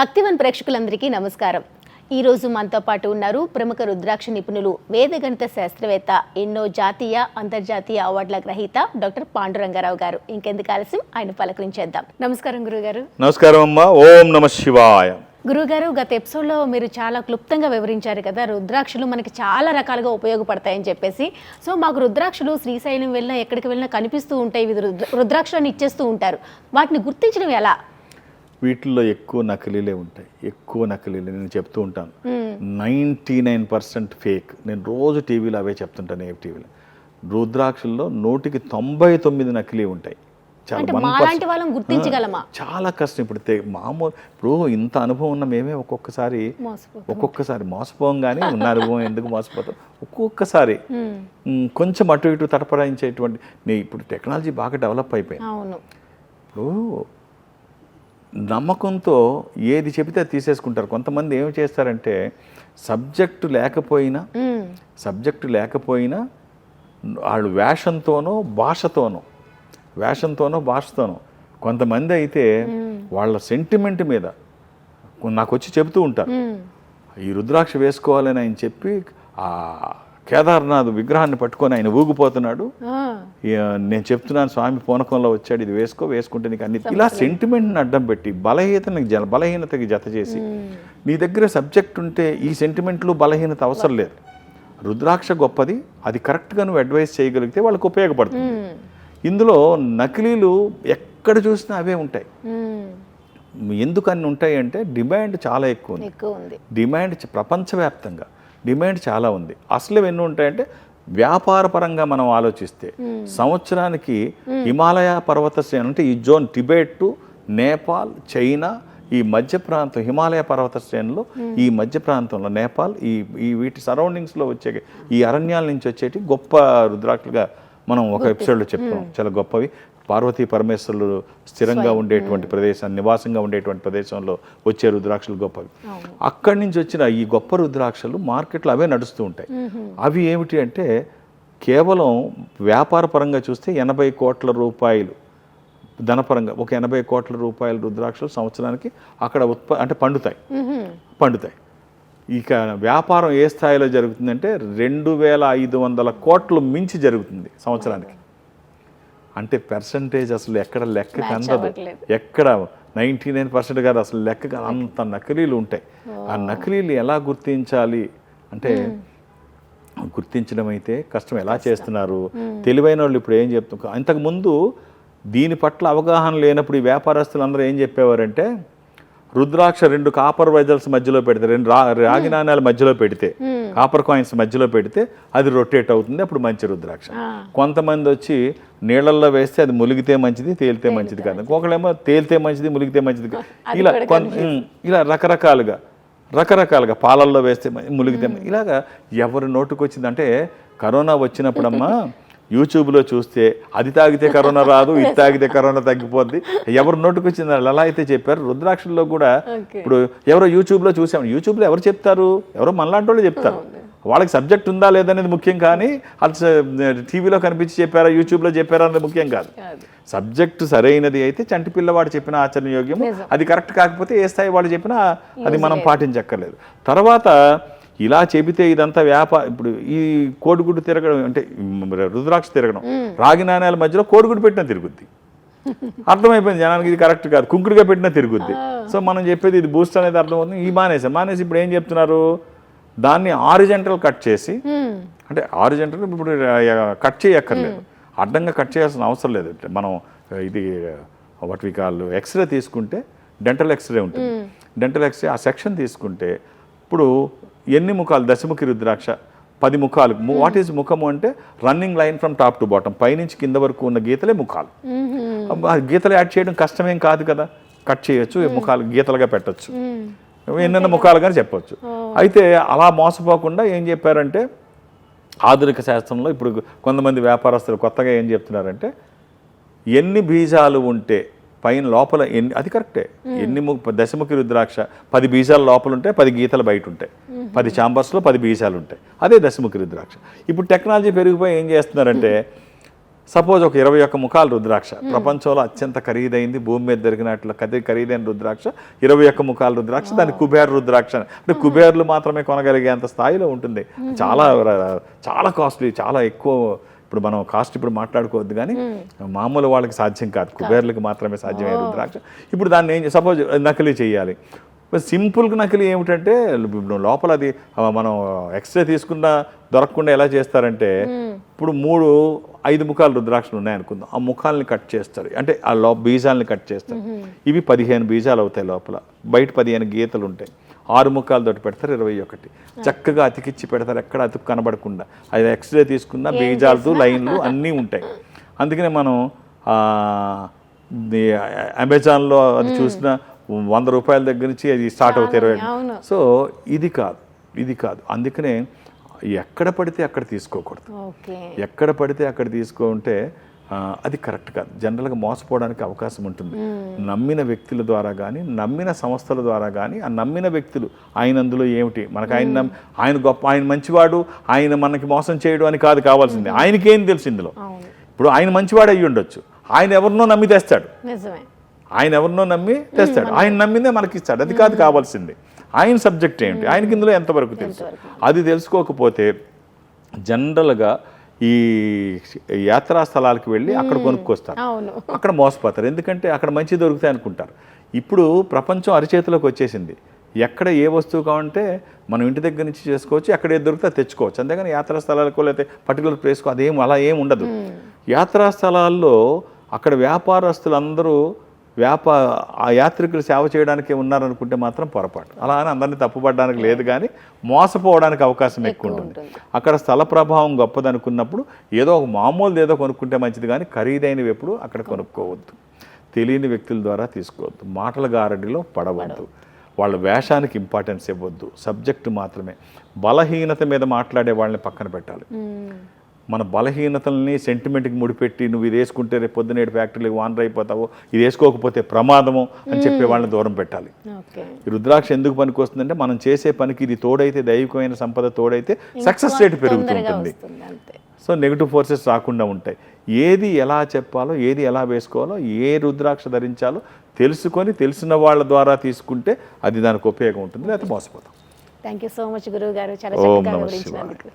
భక్తివన్ ప్రేక్షకులందరికీ నమస్కారం. ఈ రోజు మనతో పాటు ఉన్నారు ప్రముఖ రుద్రాక్ష నిపుణులు వేదగణిత శాస్త్రవేత్త ఎన్నో జాతీయ అంతర్జాతీయ అవార్డుల గ్రహీత డాక్టర్ పాండురంగారావు గారు. ఇంకెందుకు ఆలస్యం? ఆయన పలకరించేద్దాం. నమస్కారం గురుగారు. నమస్కారం అమ్మా. ఓం నమ శివాయ. గురుగారు గత ఎపిసోడ్లో మీరు చాలా క్లుప్తంగా వివరించారు కదా రుద్రాక్షలు మనకి చాలా రకాలుగా ఉపయోగపడతాయని చెప్పేసి. సో మాకు రుద్రాక్షలు శ్రీశైలం వెళ్ళినా ఎక్కడికి వెళ్ళినా కనిపిస్తూ ఉంటాయి. ఇవి రుద్ర రుద్రాక్షలను ఇచ్చేస్తూ ఉంటారు. వాటిని గుర్తించడం ఎలా? వీటిల్లో ఎక్కువ నకిలీలే ఉంటాయి. ఎక్కువ నకిలీలే. నేను చెప్తూ ఉంటాను. Ninety nine percent fake. నేను రోజు టీవీలో అవే చెప్తుంటాను ఏ టీవీలో. రుద్రాక్షల్లో నూటికి తొంభై తొమ్మిది నకిలీ ఉంటాయి. చాలా అంటే 1% మాలాంటి వాళ్ళని గుర్తించగలమా? చాలా కష్టం. ఇప్పుడు మామూలు ఇప్పుడు ఇంత అనుభవం ఉన్న మేమే ఒక్కొక్కసారి ఒక్కొక్కసారి మోసపోం కానీ ఉన్న అనుభవం ఎందుకు మోసపోతాం? ఒక్కొక్కసారి కొంచెం అటు ఇటు తటపడాయించేటువంటి నీ ఇప్పుడు టెక్నాలజీ బాగా డెవలప్ అయిపోయింది. ఇప్పుడు నమ్మకంతో ఏది చెబితే అది తీసేసుకుంటారు కొంతమంది ఏం చేస్తారంటే సబ్జెక్టు లేకపోయినా. సబ్జెక్టు లేకపోయినా వాళ్ళు వేషంతోనో భాషతోనో వేషంతోనో భాషతోనో కొంతమంది అయితే వాళ్ళ సెంటిమెంట్ మీద నాకు వచ్చి చెబుతూ ఉంటారు. ఈ రుద్రాక్ష వేసుకోవాలని ఆయన చెప్పి ఆ కేదార్నాథ్ విగ్రహాన్ని పట్టుకొని ఆయన ఊగిపోతున్నాడు. నేను చెప్తున్నాను స్వామి పూనకంలో వచ్చాడు ఇది వేసుకో వేసుకుంటే నీకు అన్ని ఇలా సెంటిమెంట్ని అడ్డం పెట్టి బలహీనతని జ బలహీనతకి జత చేసి నీ దగ్గర సబ్జెక్ట్ ఉంటే ఈ సెంటిమెంట్లు బలహీనత అవసరం లేదు. రుద్రాక్ష గొప్పది అది కరెక్ట్గా నువ్వు అడ్వైస్ చేయగలిగితే వాళ్ళకి ఉపయోగపడుతుంది. ఇందులో నకిలీలు ఎక్కడ చూసినా అవే ఉంటాయి. మ్మ్. ఎందుకు అన్ని ఉంటాయి అంటే డిమాండ్ చాలా ఎక్కువ ఉంది. డిమాండ్ ప్రపంచవ్యాప్తంగా. డిమాండ్ చాలా ఉంది. అసలు ఎన్ని ఉంటాయంటే వ్యాపార పరంగా మనం ఆలోచిస్తే సంవత్సరానికి హిమాలయ పర్వత శ్రేణి అంటే ఈ zone Tibet to Nepal China ఈ మధ్య ప్రాంతం హిమాలయ పర్వత శ్రేణిలో ఈ మధ్య ప్రాంతంలో నేపాల్ ఈ ఈ వీటి సరౌండింగ్స్లో వచ్చే ఈ అరణ్యాల నుంచి వచ్చేటి గొప్ప రుద్రాక్షలుగా మనం ఒక ఎపిసోడ్లో చెప్తాం చాలా గొప్పవి. పార్వతీ పరమేశ్వరులు స్థిరంగా ఉండేటువంటి ప్రదేశం నివాసంగా ఉండేటువంటి ప్రదేశంలో వచ్చే రుద్రాక్షలు గొప్పవి. అక్కడి నుంచి వచ్చిన ఈ గొప్ప రుద్రాక్షలు మార్కెట్లో అవే నడుస్తూ ఉంటాయి. అవి ఏమిటి అంటే కేవలం వ్యాపార పరంగా చూస్తే ఎనభై కోట్ల రూపాయలు ధనపరంగా ఒక ఎనభై కోట్ల రూపాయల రుద్రాక్షలు సంవత్సరానికి అక్కడ ఉత్ప అంటే పండుతాయి. పండుతాయి. ఇక వ్యాపారం ఏ స్థాయిలో జరుగుతుందంటే రెండు వేల ఐదు వందల కోట్లు మించి జరుగుతుంది సంవత్సరానికి. అంటే పర్సంటేజ్ అసలు ఎక్కడ లెక్క అందదు. ఎక్కడ నైంటీ నైన్ పర్సెంట్ కాదు అసలు లెక్క. అంత నకిలీలు ఉంటాయి. ఆ నకిలీలు ఎలా గుర్తించాలి? అంటే గుర్తించడం అయితే కష్టం. ఎలా చేస్తున్నారు? తెలివైన వాళ్ళు ఇప్పుడు ఏం చెప్తున్నారు ఇంతకు ముందు దీని పట్ల అవగాహన లేనప్పుడు ఈ వ్యాపారస్తులు అందరూ ఏం చెప్పేవారంటే రుద్రాక్ష రెండు కాపర్ వైజల్స్ మధ్యలో పెడితే రెండు రా రాగి నాణ్యాల మధ్యలో పెడితే కాపర్ కాయిన్స్ మధ్యలో పెడితే అది రొటేట్ అవుతుంది అప్పుడు మంచి రుద్రాక్ష. కొంతమంది వచ్చి నీళ్ళల్లో వేస్తే అది ములిగితే మంచిది తేలితే మంచిది కాదు. ఒకళ్ళేమో తేలితే మంచిది ములిగితే మంచిది ఇలా ఇలా రకరకాలుగా రకరకాలుగా పాలల్లో వేస్తే ములిగితే ఇలాగా ఎవరి నోటుకు వచ్చింది అంటే కరోనా వచ్చినప్పుడమ్మా యూట్యూబ్లో చూస్తే అది తాగితే కరోనా రాదు ఇది తాగితే కరోనా తగ్గిపోద్ది. ఎవరి నోటుకు వచ్చింది వాళ్ళు ఎలా అయితే చెప్పారు. రుద్రాక్షల్లో కూడా. ఇప్పుడు ఎవరో యూట్యూబ్లో చూసాం. యూట్యూబ్లో ఎవరు చెప్తారు? ఎవరో మనలాంటి వాళ్ళు చెప్తారు వాళ్ళకి సబ్జెక్ట్ ఉందా లేదనేది ముఖ్యం కానీ అది టీవీలో కనిపించి చెప్పారా యూట్యూబ్లో చెప్పారా అనేది ముఖ్యం కాదు. సబ్జెక్టు సరైనది అయితే చంటి పిల్లవాడు చెప్పిన ఆచరణయోగ్యం నిజం. అది కరెక్ట్ కాకపోతే ఏ స్థాయి వాడు చెప్పినా అది మనం పాటించక్కర్లేదు. తర్వాత ఇలా చెబితే ఇదంతా వ్యాపార ఇప్పుడు ఈ కోడిగుడ్డు తిరగడం అంటే రుద్రాక్ష తిరగడం. రాగి నాణ్యాల మధ్యలో కోడిగుడ్డు పెట్టినా తిరుగుద్ది. అర్థమైపోయింది జనానికి ఇది కరెక్ట్ కాదు. కుంకుడుగా పెట్టినా తిరుగుద్ది. సో మనం చెప్పేది ఇది బూస్ట్ అనేది అర్థమవుతుంది. ఈ మానేసాం మానేసి ఇప్పుడు ఏం చెప్తున్నారు? దాన్ని ఆరిజెంటల్ కట్ చేసి. అంటే ఆరిజెంటల్ ఇప్పుడు కట్ చేయక్కర్లేదు. అడ్డంగా కట్ చేయాల్సిన అవసరం లేదు. మనం ఇది what we call x ray తీసుకుంటే డెంటల్ ఎక్స్రే ఉంటుంది. డెంటల్ ఎక్స్రే ఆ సెక్షన్ తీసుకుంటే ఇప్పుడు ఎన్ని ముఖాలు? దశముఖి రుద్రాక్ష. పది ముఖాలు. వాట్ ఈజ్ ముఖము అంటే running line from top to bottom పైనుంచి కింద వరకు ఉన్న గీతలే ముఖాలు. గీతలు యాడ్ చేయడం కష్టమేం కాదు కదా. కట్ చేయొచ్చు ముఖాలు గీతలుగా పెట్టొచ్చు. ఎన్నెన్న ముఖాలు కానీ చెప్పొచ్చు. అయితే అలా మోసపోకుండా ఏం చెప్పారంటే ఆధునిక శాస్త్రంలో ఇప్పుడు కొంతమంది వ్యాపారస్తులు కొత్తగా ఏం చెప్తున్నారంటే ఎన్ని బీజాలు ఉంటే పైన లోపల ఎన్ని అది కరెక్టే. ఎన్ని ము దశముఖి రుద్రాక్ష పది బీజాలు లోపల ఉంటే పది గీతలు బయట ఉంటాయి పది ఛాంబర్స్లో పది బీజాలు ఉంటాయి అదే దశముఖి రుద్రాక్ష. ఇప్పుడు టెక్నాలజీ పెరిగిపోయి ఏం చేస్తున్నారంటే సపోజ్ ఒక ఇరవై ఒక్క ముఖాలు రుద్రాక్ష. ప్రపంచంలో అత్యంత ఖరీదైంది భూమి మీద దొరికినట్లు కది ఖరీదైన రుద్రాక్ష ఇరవై ఒక్క ముఖాలు రుద్రాక్ష దాని కుబేర రుద్రాక్ష అంటే కుబేర్లు మాత్రమే కొనగలిగేంత స్థాయిలో ఉంటుంది. చాలా చాలా కాస్ట్లీ చాలా ఎక్కువ ఇప్పుడు మనం కాస్ట్ ఇప్పుడు మాట్లాడుకోవద్దు కానీ మామూలు వాళ్ళకి సాధ్యం కాదు. కుబేర్లకు మాత్రమే సాధ్యమే రుద్రాక్ష. ఇప్పుడు దాన్ని ఏం సపోజ్ నకిలీ చేయాలి. సింపుల్గా నకిలీ ఏమిటంటే లోపల అది మనం ఎక్స్రే తీసుకున్న దొరకకుండా ఎలా చేస్తారంటే ఇప్పుడు మూడు ఐదు ముఖాలు రుద్రాక్షలు ఉన్నాయనుకుందాం. ఆ ముఖాలని కట్ చేస్తారు. అంటే ఆ లో బీజాలని కట్ చేస్తారు. ఇవి పదిహేను బీజాలు అవుతాయి లోపల. బయట పదిహేను గీతలు ఉంటాయి. ఆరు ముఖాలతోటి పెడతారు ఇరవై ఒకటి. చక్కగా అతికిచ్చి పెడతారు. ఎక్కడ అతుకు కనబడకుండా. అది ఎక్స్రే తీసుకున్న బీజాలతో లైన్లు అన్నీ ఉంటాయి. అందుకనే మనం అమెజాన్లో అది చూసిన వంద రూపాయల దగ్గర నుంచి అది స్టార్ట్ అవుతాయి. సో ఇది కాదు. ఇది కాదు. అందుకనే ఎక్కడ పడితే అక్కడ తీసుకోకూడదు. ఎక్కడ పడితే అక్కడ తీసుకుంటే అది కరెక్ట్ కాదు. జనరల్గా మోసపోవడానికి అవకాశం ఉంటుంది. నమ్మిన వ్యక్తుల ద్వారా కానీ నమ్మిన సంస్థల ద్వారా కానీ ఆ నమ్మిన వ్యక్తులు ఆయన అందులో ఏమిటి? మనకు ఆయన ఆయన గొప్ప ఆయన మంచివాడు ఆయన మనకి మోసం చేయడం అని కాదు కావాల్సింది. ఆయనకేం తెలుసు ఇందులో? ఇప్పుడు ఆయన మంచివాడు అయ్యి ఉండొచ్చు. ఆయన ఎవరినో నమ్మి తెస్తాడు. ఆయన ఎవరినో నమ్మి తెస్తాడు. ఆయన నమ్మిందే మనకి ఇస్తాడు అది కాదు కావాల్సింది. ఆయన సబ్జెక్ట్ ఏంటి ఆయనకి ఇందులో ఎంతవరకు తెలుసు? అది తెలుసుకోకపోతే జనరల్గా ఈ యాత్రా స్థలాలకు వెళ్ళి అక్కడ కొనుక్కొస్తారు. అక్కడ మోసపోతారు. ఎందుకంటే అక్కడ మంచి దొరుకుతాయి అనుకుంటారు. ఇప్పుడు ప్రపంచం అరిచేతిలోకి వచ్చేసింది. ఎక్కడ ఏ వస్తువు కావాలంటే మనం ఇంటి దగ్గర నుంచి చేసుకోవచ్చు ఎక్కడ ఏది దొరికితే తెచ్చుకోవచ్చు. అంతేగాని యాత్రా స్థలాలకు లేకపోతే పర్టికులర్ ప్లేస్కు అదేం అలా ఏం ఉండదు. యాత్రా స్థలాల్లో అక్కడ వ్యాపారస్తులందరూ వ్యాపా ఆ యాత్రికులు సేవ చేయడానికి ఉన్నారనుకుంటే మాత్రం పొరపాటు. అలా అని అందరినీ తప్పుపడడానికి లేదు కానీ మోసపోవడానికి అవకాశం ఎక్కువ ఉంటుంది. అక్కడ స్థల ప్రభావం గొప్పదనుకున్నప్పుడు ఏదో ఒక మామూలు ఏదో కొనుక్కుంటే మంచిది కానీ ఖరీదైనవి ఎప్పుడు అక్కడ కొనుక్కోవద్దు. తెలియని వ్యక్తుల ద్వారా తీసుకోవద్దు. మాటల గారడిలో పడవద్దు. వాళ్ళ వేషానికి ఇంపార్టెన్స్ ఇవ్వద్దు. సబ్జెక్టు మాత్రమే. బలహీనత మీద మాట్లాడే వాళ్ళని పక్కన పెట్టాలి. మన బలహీనతల్ని సెంటిమెంట్కి ముడిపెట్టి నువ్వు ఇది వేసుకుంటే రేపు పొద్దునేడు ఫ్యాక్టరీలకు వానర్ అయిపోతావు ఇది వేసుకోకపోతే ప్రమాదము అని చెప్పే వాళ్ళని దూరం పెట్టాలి. ఈ రుద్రాక్ష ఎందుకు పనికి వస్తుందంటే మనం చేసే పనికి ఇది తోడైతే దైవికమైన సంపద తోడైతే సక్సెస్ రేట్ పెరుగుతుంటుంది. సో నెగిటివ్ ఫోర్సెస్ రాకుండా ఉంటాయి. ఏది ఎలా చెప్పాలో ఏది ఎలా వేసుకోవాలో ఏ రుద్రాక్ష ధరించాలో తెలుసుకొని తెలిసిన వాళ్ళ ద్వారా తీసుకుంటే అది దానికి ఉపయోగం ఉంటుంది లేకపోతే మోసపోతాం. థ్యాంక్ యూ సో మచ్ గురువు గారు చాలా చక్కగా వివరించినందుకు.